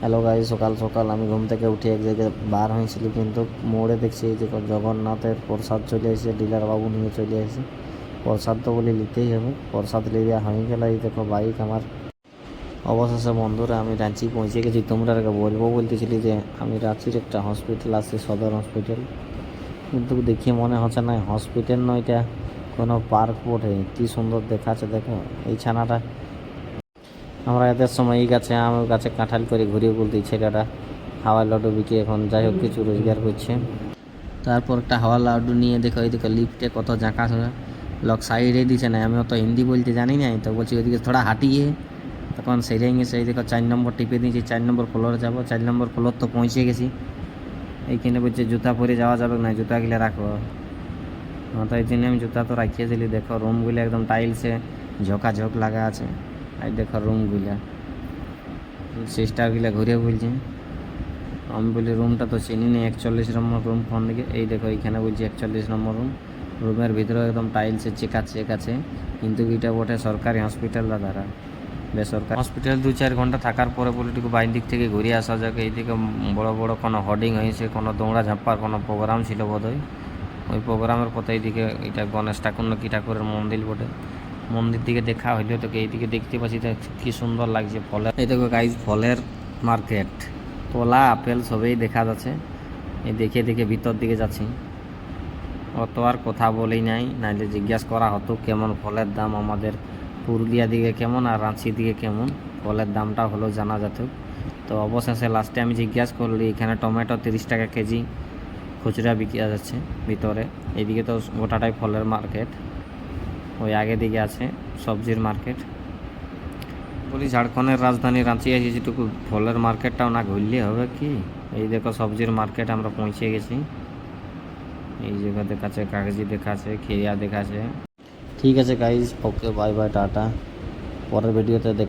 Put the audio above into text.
Hello guy সকাল সকাল। আমি ঘুম থেকে উঠে এক জায়গায় বার হয়েছিল কিন্তু মোড়ে দেখছি এই যে জগন্নাথের প্রসাদ চলে এসে ডিলার বাবু নিয়ে চলে এসে প্রসাদ তো বলে নিতেই হবে। প্রসাদ লিয়া হয়ে গেল এই দেখো বাইক আমার। অবশেষে বন্ধুরা আমি রাঁচি পৌঁছে গেছি। তোমরা আগে বলব বলতেছিলি যে আমি রাঁচির একটা হসপিটাল আছে, সদর হসপিটাল কিন্তু দেখি মনে হচ্ছে না হসপিটাল নয় এটা কোনো পার্ক বটে। কি সুন্দর দেখাচ্ছে দেখো। এই ছানাটা আমরা এদের সময় এই গাছে আম ওই গাছে কাঁঠাল করে ঘুরিয়ে বলতে ছেলেটা হাওয়া লাড্ডু বিকে এখন যাই হোক কিছু রোজগার করছে। তারপর একটা হাওয়া লাড্ডু নিয়ে দেখো, এই দেখো লিফটে কত জাঁকা লোক সাইডে দিছে না আমি অত হিন্দি বলতে জানি না তো বলছি ওইদিকে থোড়া হাঁটিয়ে। তখন সেরে গেছে, এই দেখো চার নম্বর টিপে দিয়েছি, চার নম্বর ফ্লোরে যাব, চার নম্বর ফ্লোর তো পৌঁছে গেছি। এইখানে বলছে জুতা পরে যাওয়া যাবে না, জুতা গিলে রাখো। তো এই জন্য আমি জুতা তো রাখিয়েছিলি দেখো রুমগুলো একদম টাইলসে ঝোঁকা লাগা আছে। আর দেখো রুমগুলা। সিস্টারগুলা ঘুরে বলছে। আমি বলি, রুমটা তো চিনি নি একচল্লিশ নম্বর রুম ফোন দিকে। এই দেখো, এইখানে বলছি একচল্লিশ নম্বর রুম। রুমের ভিতরে একদম টাইলসে চেকা চেক আছে, কিন্তু এটা বটে সরকারি হসপিটাল দাদারা বেসরকারি হসপিটাল দু চার ঘণ্টা থাকার পরে বলে একটু বাইর দিক থেকে ঘুরে আসা যাক। এইদিকে বড় বড় কোনো হোর্ডিং হয়েছে, কোনো দৌড়া ঝাঁপার কোনো প্রোগ্রাম ছিল বোধহয়। ওই প্রোগ্রামের পথে এইদিকে এটা গণেশ ঠাকুর না কি ঠাকুরের মন্দির বটে। মন্দির দিকে দেখা হইল, তোকে এইদিকে দেখতে পাচ্ছি তো কি সুন্দর লাগছে ফলের। এই দেখো গাইজ ফলের মার্কেট কলা আপেল সবই দেখা যাচ্ছে। এই দেখে দেখে ভিতর দিকে যাচ্ছি। অত আর কথা বলেই নাই, নাইলে জিজ্ঞাসা করা হতো কেমন ফলের দাম আমাদের পুরুলিয়া দিকে কেমন আর রাঁচি দিকে কেমন। ফলের দামটা হলো জানা যেত তো অবশেষে লাস্টে আমি জিজ্ঞাসা করলি, এখানে টমেটো তিরিশ টাকা কেজি খুচরা বিক্রি যাচ্ছে ভিতরে। এইদিকে তো গোটাটাই ফলের মার্কেট ওই আগে দিকে আছে, সবজির মার্কেট। বলি ঝাড়খণ্ডের রাজধানী রাঁচি আছে, যেটুকু ফলের মার্কেটটাও না ঘুরলে হবে কি? এই দেখো সবজির মার্কেট, আমরা পৌঁছে গেছি। এই জায়গা দেখাচ্ছে, কাগজি দেখাচ্ছে খেয়া দেখাচ্ছে। ঠিক আছে guys okay bye bye tata. পরের ভিডিওতে দেখ